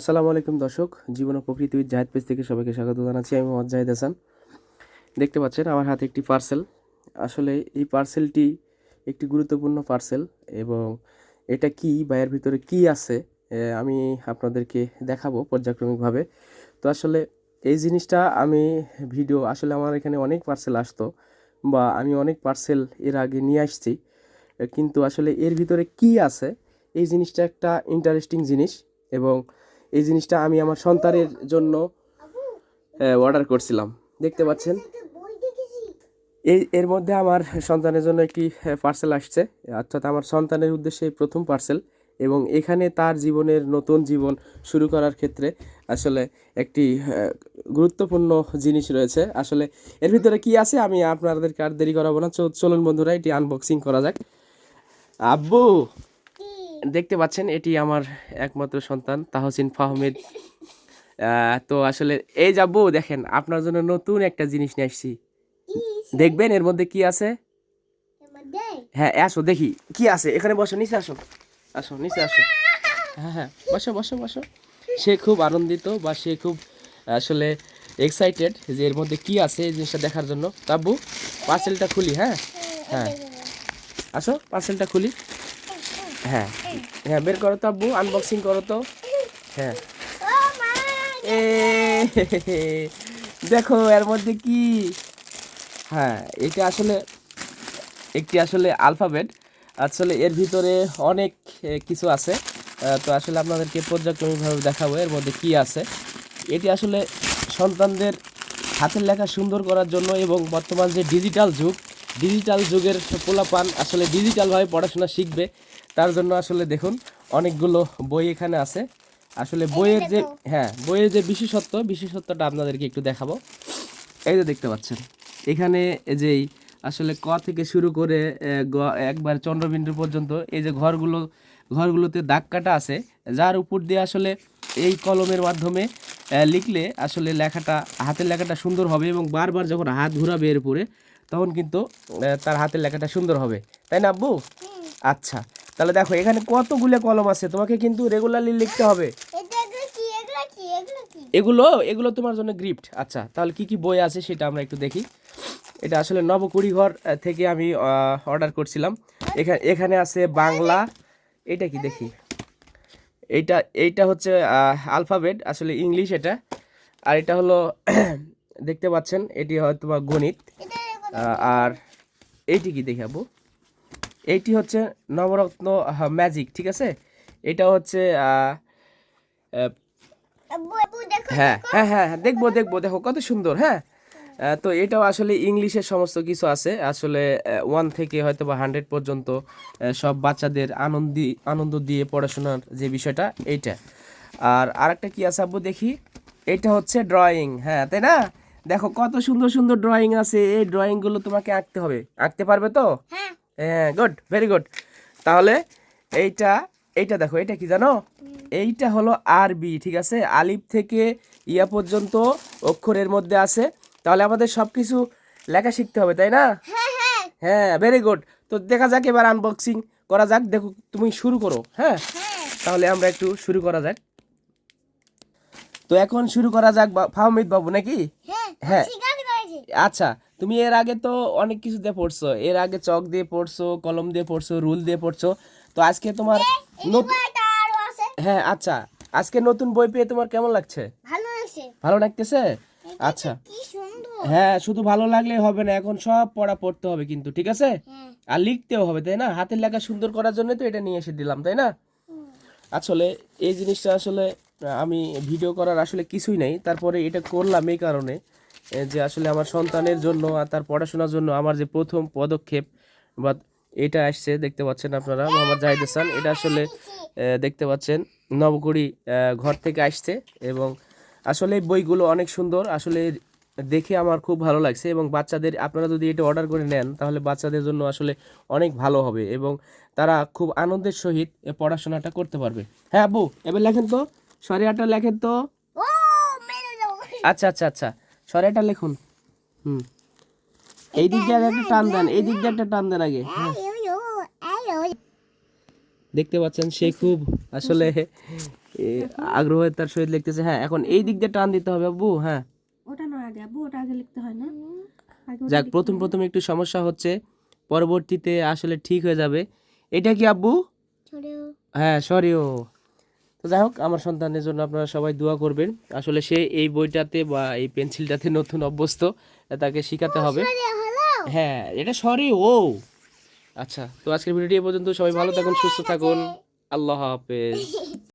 আসসালামু আলাইকুম দর্শক, জীবন ও প্রকৃতি জাহেদ পেজ থেকে সবাইকে স্বাগত জানাচ্ছি। আমি মোহাম্মদ জাহেদ হাসান। দেখতে পাচ্ছেন আমার হাতে একটি পার্সেল আসলে এই পার্সেলটি একটি গুরুত্বপূর্ণ পার্সেল এবং এটা কি বা এর ভিতরে কি আছে আমি আপনাদেরকে দেখাবো পর্যায়ক্রমিকভাবে। তো আসলে এই জিনিসটা আমি ভিডিও আসলে আমার এখানে অনেক পার্সেল আসতো বা আমি অনেক পার্সেল এর আগে নিয়ে আসছি। কিন্তু আসলে এর ভিতরে কি আছে, এই জিনিসটা একটা ইন্টারেস্টিং জিনিস এবং এই জিনিসটা আমি আমার সন্তানের জন্য অর্ডার করছিলাম। দেখতে পাচ্ছেন? এই এর মধ্যে আমার সন্তানের জন্য একটি পার্সেল আসছে। অর্থাৎ আমার সন্তানের উদ্দেশ্যে প্রথম পার্সেল এবং এখানে তার জীবনের নতুন জীবন শুরু করার ক্ষেত্রে আসলে একটি গুরুত্বপূর্ণ জিনিস রয়েছে। আসলে এর ভিতরে কি আছে আমি আপনাদেরকে আর দেরি করাবো না। চলুন বন্ধুরা, এটি আনবক্সিং করা যাক। আব্বু! দেখতে পাচ্ছেন এটি আমার একমাত্র সন্তান তাহসিন ফাহমেদ। তো আসলে এই যাব দেখেন আপনার জন্য নতুন একটা জিনিস নিয়ে আসছি। দেখবেন এর মধ্যে কি আছে? হ্যাঁ আসো দেখি কি আছে? এখানে বসো নিচে আসো। আসো নিচে আসো। হ্যাঁ হ্যাঁ বসো বসো বসো। সে খুব আনন্দিত বা সে খুব আসলে এক্সাইটেড যে এর মধ্যে কি আছে এই জিনিসটা দেখার জন্য। তাব্বু পার্সেলটা খুলি হ্যাঁ? হ্যাঁ আসো পার্সেলটা খুলি। হ্যাঁ। হ্যাঁ বের করো তো আব্বু আনবক্সিং করো তো। হ্যাঁ। এ দেখো এর মধ্যে কি? হ্যাঁ এটা আসলে একটি আসলে আলফাবেট আসলে এর ভিতরে অনেক কিছু আছে। তো আসলে আপনাদেরকে পর্যায়ক্রমিকভাবে দেখাবো এর মধ্যে কি আছে। এটি আসলে সন্তানদের হাতের লেখা সুন্দর করার জন্য এবং বর্তমান যে ডিজিটাল যুগ ডিজিটাল যুগের পোলাপান আসলে ডিজিটালভাবে পড়াশোনা শিখবে। তার জন্য আসলে দেখুন অনেকগুলো বই এখানে আছে। আসলে বইয়ের যে হ্যাঁ বইয়ের যে বিশেষত্ব বিশেষত্বটা আপনাদেরকে একটু দেখাবো। এই যে দেখতে পাচ্ছেন এখানে যেই আসলে ক থেকে শুরু করে একবার চন্দ্রবিন্দু পর্যন্ত এই যে ঘরগুলো ঘরগুলোতে দাগ কাটা আছে যার উপর দিয়ে আসলে এই কলমের মাধ্যমে লিখলে আসলে লেখাটা হাতের লেখাটা সুন্দর হবে এবং বারবার যখন হাত ঘুরাবে এর উপরে তখন কিন্তু তার হাতের লেখাটা সুন্দর হবে। তাই না আব্বু? আচ্ছা তাহলে দেখো এখানে কতগুলো কলম আছে? তোমাকে কিন্তু রেগুলারলি লিখতে হবে। এগুলো এগুলো তোমার জন্য গিফট আচ্ছা তাহলে কি কি বই আছে সেটা আমরা একটু দেখি। এটা আসলে নবকুড়ি ঘর থেকে আমি অর্ডার করছিলাম। এখানে এখানে আছে বাংলা। এটা কি দেখি? এইটা এইটা হচ্ছে আলফাবেট আসলে ইংলিশ এটা। আর এটা হলো দেখতে পাচ্ছেন এটি হয়তো বা গণিত আর এইটি কি দেখাবো এইটি হচ্ছে নবরত্ন ম্যাজিক ঠিক আছে? এটা হচ্ছে হ্যাঁ হ্যাঁ হ্যাঁ হ্যাঁ, দেখব দেখব দেখো কত সুন্দর হ্যাঁ? তো এটাও আসলে ইংলিশের সমস্ত কিছু আছে। আসলে ওয়ান থেকে হয়তো বা হান্ড্রেড পর্যন্ত সব বাচ্চাদের আনন্দি আনন্দ দিয়ে পড়াশোনার যে বিষয়টা এইটা। আর আরেকটা কি আছে আব্বু দেখি? এটা হচ্ছে ড্রয়িং হ্যাঁ তাই না? দেখো কত সুন্দর সুন্দর ড্রয়িং আছে। এই ড্রয়িংগুলো তোমাকে আঁকতে হবে। আঁকতে পারবে তো? হ্যাঁ। গুড ভেরি গুড তাহলে এইটা এইটা দেখো এটা কি জানো? এইটা হলো আরবি ঠিক আছে? আলিফ থেকে ইয়া পর্যন্ত অক্ষরের মধ্যে আছে। তাহলে আমাদের সব কিছু লেখা শিখতে হবে তাই না? হ্যাঁ ভেরি গুড তো দেখা যাক এবার আনবক্সিং করা যাক। দেখো তুমি শুরু করো হ্যাঁ। তাহলে আমরা একটু শুরু করা যাক। তো এখন শুরু করা যাক বা- ফাহমিদ বাবু নাকি? হ্যাঁ। আচ্ছা তুমি এর আগে তো অনেক কিছু দিয়ে পড়ছো। এর আগে চক দিয়ে পড়ছো কলম দিয়ে পড়ছো রুল দিয়ে পড়ছো। তো আজকে তোমার নতুন হ্যাঁ আচ্ছা। আজকে নতুন বই পেয়ে তোমার কেমন লাগছে? ভালো আছে ভালো লাগতেছে? আচ্ছা। হ্যাঁ শুধু ভালো লাগলে হবে না এখন সব পড়া পড়তে হবে কিন্তু ঠিক আছে? হ্যাঁ। আর লিখতেও হবে তাই না? হাতের লেখা সুন্দর করার জন্য তো এটা নিয়ে এসে দিলাম তাই না? আসলে এই জিনিসটা আসলে আমি ভিডিও করার আসলে কিছুই নেই। তারপরে এটা করলাম এই কারণে যে আসলে আমার সন্তানের জন্য আর তার পড়াশোনার জন্য আমার যে প্রথম পদক্ষেপ, বা এটা আসছে, দেখতে পাচ্ছেন আপনারা, মোহাম্মদ জাহিদ হাসান। এটা আসলে দেখতে পাচ্ছেন নবকুড়ি ঘর থেকে আসছে এবং আসলে বইগুলো অনেক সুন্দর। আসলে দেখে আমার খুব ভালো লাগছে এবং বাচ্চাদের, আপনারা যদি এটা অর্ডার করে নেন, তাহলে বাচ্চাদের জন্য আসলে অনেক ভালো হবে এবং তারা খুব আনন্দের সহিত পড়াশোনাটা করতে পারবে। হ্যাঁ আব্বু, এবার লেখেন তো। সরিয়াটা লেখেন তো। ও আচ্ছা আচ্ছা আচ্ছা। সরিয়াটা লিখুন। হুম। এই দিক দিয়ে একটা টান দেন এই দিক দিয়ে একটা টান দেন আগে। হ্যাঁ। দেখতে পাচ্ছেন সে খুব আসলে এ, আগ্রহের তার সহিত লিখতেছে। হ্যাঁ এখন এই দিক দিয়ে টান দিতে হবে আব্বু। হ্যাঁ। ওটা নয় আগে আব্বু ওটা আগে লিখতে হয় না। আগে যাক প্রথম প্রথম একটু সমস্যা হচ্ছে। পরবর্তীতে আসলে ঠিক হয়ে যাবে। এটা কি আব্বু? হ্যাঁ সরিও। তো যাই হোক, আমার সন্তানের জন্য আপনারা সবাই দোয়া করবেন। আসলে সে এই বইটাতে বা এই পেন্সিলটাতে নতুন অভ্যস্ত, তাকে শেখাতে হবে। হ্যাঁ এটা সরি, ও। আচ্ছা তো আজকের ভিডিওটি এ পর্যন্ত সবাই ভালো থাকুন, সুস্থ থাকুন। আল্লাহ হাফেজ।